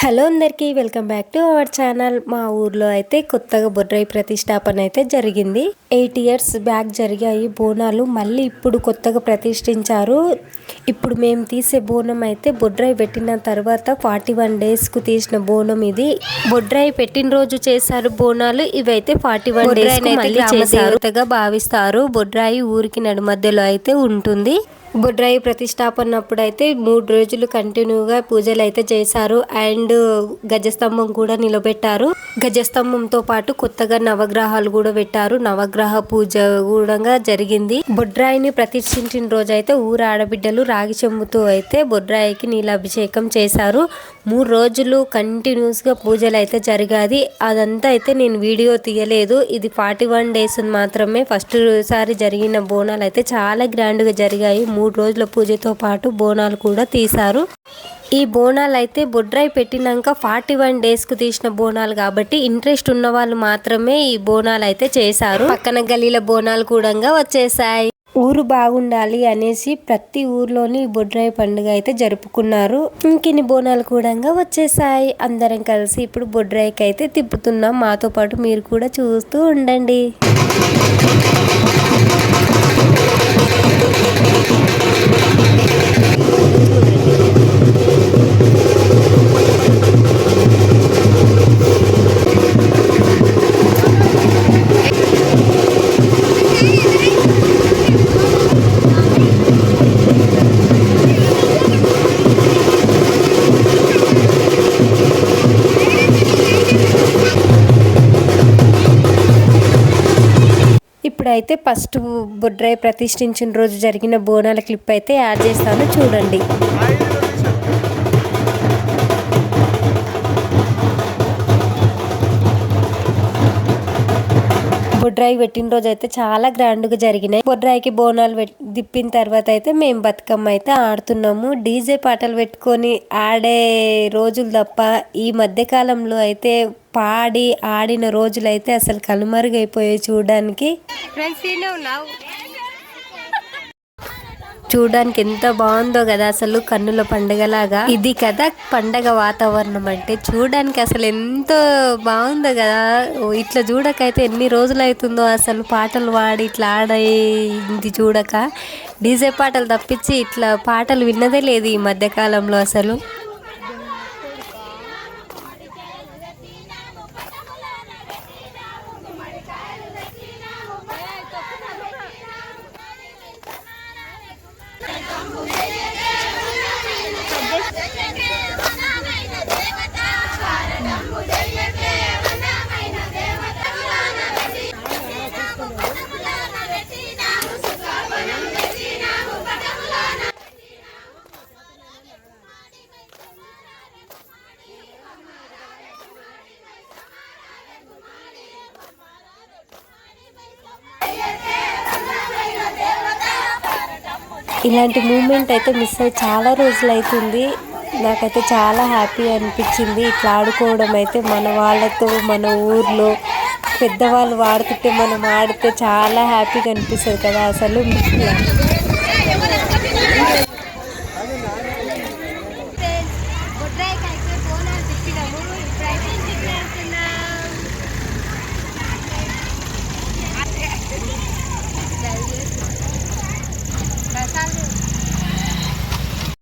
Hello అందరికీ welcome back to our channel. మా ఊర్లో అయితే కొత్తగా బొడ్రాయి ప్రతిష్టాపన అయితే జరిగింది. ఎయిట్ ఇయర్స్ బ్యాక్ జరిగాయి బోనాలు. మళ్ళీ ఇప్పుడు కొత్తగా ప్రతిష్ఠించారు. ఇప్పుడు మేము తీసే బోనం అయితే బొడ్రాయి పెట్టిన తర్వాత ఫార్టీ వన్ డేస్కు తీసిన బోనం ఇది. బొడ్రాయి పెట్టిన రోజు చేశారు బోనాలు. ఇవైతే ఫార్టీ వన్ డేస్ మళ్ళీ చేశారు. భావిస్తారు. బొడ్రాయి ఊరికి నడుమధ్యలో అయితే ఉంటుంది. బొడ్రాయి ప్రతిష్టాపనప్పుడు అయితే మూడు రోజులు కంటిన్యూగా పూజలు అయితే చేశారు. అండ్ గజస్తంభం కూడా నిలబెట్టారు. గజస్తంభంతో పాటు కొత్తగా నవగ్రహాలు కూడా పెట్టారు. నవగ్రహ పూజ కూడా జరిగింది. బొడ్రాయిని ప్రతిష్ఠించిన రోజు అయితే ఊరు ఆడబిడ్డలు రాగి చెమ్ముతూ అయితే బొడ్రాయికి నీలాభిషేకం చేశారు. మూడు రోజులు కంటిన్యూస్గా పూజలు అయితే జరిగాది. అదంతా అయితే నేను వీడియో తీయలేదు. ఇది ఫార్టీ వన్ డేస్ మాత్రమే ఫస్ట్ సారి జరిగిన బోనాలు అయితే చాలా గ్రాండ్గా జరిగాయి. మూడు రోజుల పూజతో పాటు బోనాలు కూడా తీశారు. ఈ బోనాలు అయితే బొడ్రాయి పెట్టినాక ఫార్టీ వన్ డేస్కు తీసిన బోనాలు కాబట్టి ఇంట్రెస్ట్ ఉన్న వాళ్ళు మాత్రమే ఈ బోనాలు అయితే చేశారు. పక్కన గలీల బోనాలు కూడా వచ్చేసాయి. ఊరు బాగుండాలి అనేసి ప్రతి ఊర్లోని బొడ్రాయి పండుగ అయితే జరుపుకున్నారు. ఇంకిన్ని బోనాలు కూడా వచ్చేసాయి. అందరం కలిసి ఇప్పుడు బొడ్రాయికి అయితే తిప్పుతున్నాం. మాతో పాటు మీరు కూడా చూస్తూ ఉండండి. ఇప్పుడైతే ఫస్ట్ బొడ్రాయి ప్రతిష్ఠించిన రోజు జరిగిన బోనాల క్లిప్ అయితే యాడ్ చేస్తాను చూడండి. బొడ్రాయి పెట్టిన రోజు అయితే చాలా గ్రాండ్గా జరిగినాయి. బొడ్రాయికి బోనాలు దిప్పిన తర్వాత అయితే మేము బతుకమ్మ అయితే ఆడుతున్నాము. డీజే పాటలు పెట్టుకొని ఆడే రోజులు తప్ప ఈ మధ్యకాలంలో అయితే పాడి ఆడిన రోజులైతే అసలు కనుమరుగైపోయాయి చూడడానికి. చూడడానికి ఎంత బాగుందో కదా అసలు కన్నుల పండగలాగా. ఇది కదా పండగ వాతావరణం అంటే. చూడడానికి అసలు ఎంతో బాగుందో కదా. ఇట్లా చూడకైతే ఎన్ని రోజులు అవుతుందో అసలు పాటలు పాడి ఇట్లా ఆడేది చూడక. డీజే పాటలు తప్పించి ఇట్లా పాటలు విన్నదే లేదు ఈ మధ్యకాలంలో అసలు. ఇలాంటి మూమెంట్ అయితే మిస్ అయ్యి చాలా రోజులు అవుతుంది నాకైతే చాలా హ్యాపీ అనిపించింది. ఇట్లా ఆడుకోవడం అయితే మన వాళ్ళతో మన ఊర్లో పెద్దవాళ్ళు వాడుతుంటే మనం ఆడితే చాలా హ్యాపీగా అనిపిస్తుంది కదా. అసలు